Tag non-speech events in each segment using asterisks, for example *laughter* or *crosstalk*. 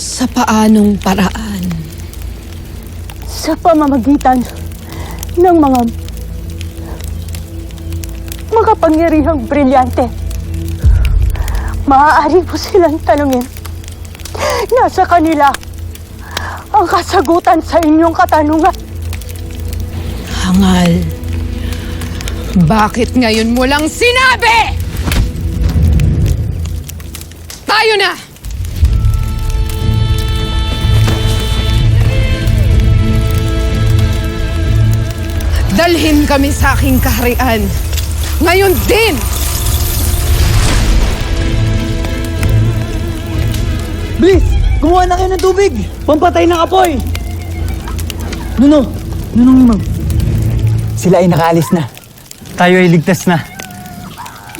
Sa paanong paraan? sa pamamagitan ng mga makapangyarihang brilyante. Maaari mo silang tanungin. Nasa kanila ang kasagutan sa inyong katanungan. Hangal. Bakit ngayon mo lang sinabi? Tayo na! Dalhin kami sa aking kaharian. Ngayon din! Bilis! Gumawa na kayo ng tubig! Pampatay ng apoy! Nuno! Nunong imam. Sila ay nakaalis na. Tayo ay ligtas na.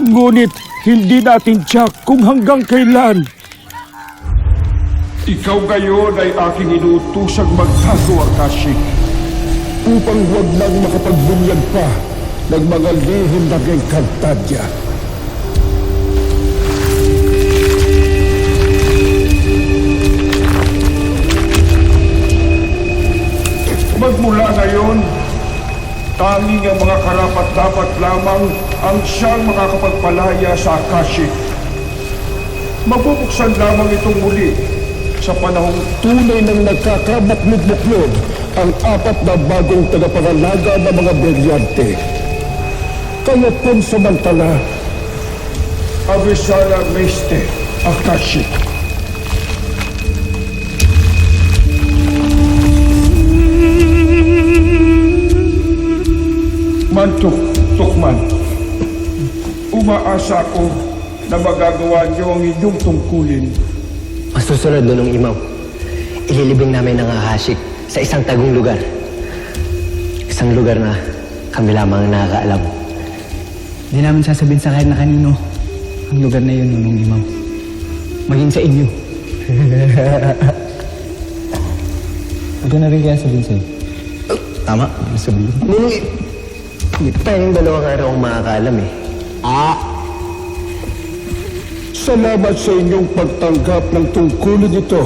Ngunit hindi natin tiyak kung hanggang kailan. Ikaw ngayon ay aking inuutusang magtago Akashik upang huwag lang makapagbunyag pa ng mga lihim na kay Kantadya. Magmula ngayon, tanging ang mga karapat-dapat lamang ang siyang makakapagpalaya sa Akashik. Mabubuksan lamang itong muli sa panahong tunay ng nagkakabuklod-buklod ang apat na bagong tagapangalaga ng mga beryante. Kaya pansamantala, Avisara Meste Akashik. Mantuk, Tukman. Umaasa ako na magagawa niyo ang inyong tungkulin. Ang susunod nun ng imaw, ililibing namin ng ahasik sa isang tagong lugar. Isang lugar na kami lamang ang nakakaalam. Di namin sasabihin sa kahit na kanino ang lugar na yun, Nunong Imam. Maging sa inyo. *laughs* Huwag na rin kaya sabihin sa'yo. Tama, sabihin. Nung tayong dalawang araw ang makakaalam eh. Salamat sa inyong pagtanggap ng tungkulin ito.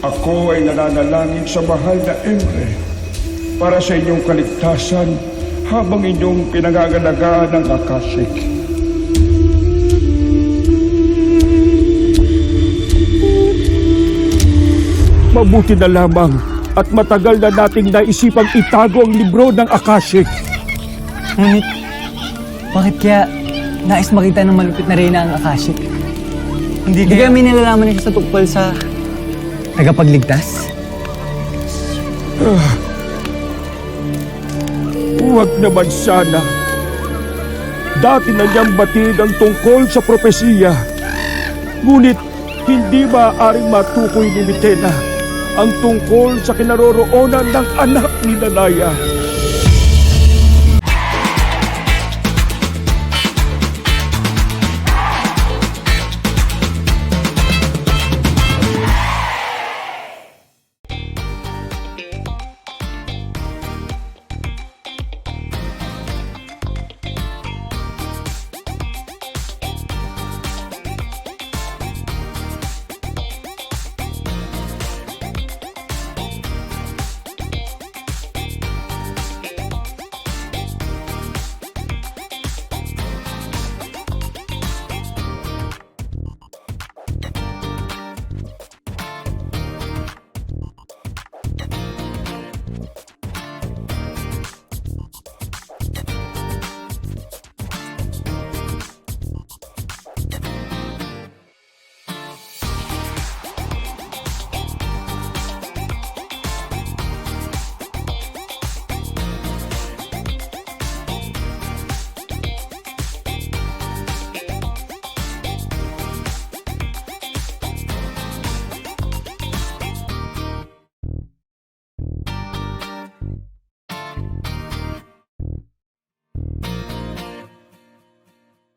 Ako ay nananalangin sa mahal na Emre para sa inyong kaligtasan habang inyong pinangagalagaan ng Akashik. Mabuti na lamang at matagal na nating naisipang itago ang libro ng Akashik. Ngunit, bakit kaya nais makita ng malupit na reyna ang Akashik? Hindi kaya... kami nilalaman niya sa tukpal sa tagapagligtas? Huwag naman sana. Dati na niyang batid ang tungkol sa propesiya. Ngunit hindi maaaring matukoy ni Mitena ang tungkol sa kinaroroonan ng anak ni Nanaya.